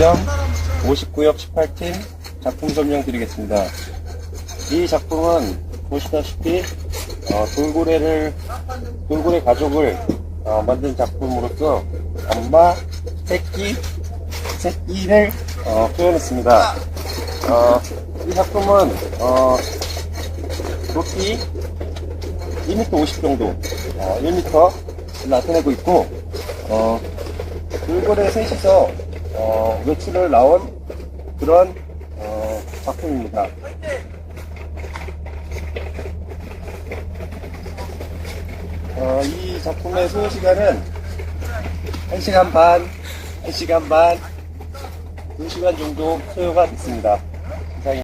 지점 59역 18팀 작품 설명 드리겠습니다. 이 작품은 보시다시피 어, 돌고래를 돌고래 가족을 어, 만든 작품으로서 엄마, 새끼, 새끼를 어, 표현했습니다. 어, 이 작품은 어, 높이 1m 50 정도, 어, 1m 나타내고 있고, 어, 돌고래 셋이서 어, 외출을 나온 그런 어, 작품입니다. 어, 이 작품의 소요 시간은 1시간 반, 1시간 반, 2시간 정도 소요가 됐습니다.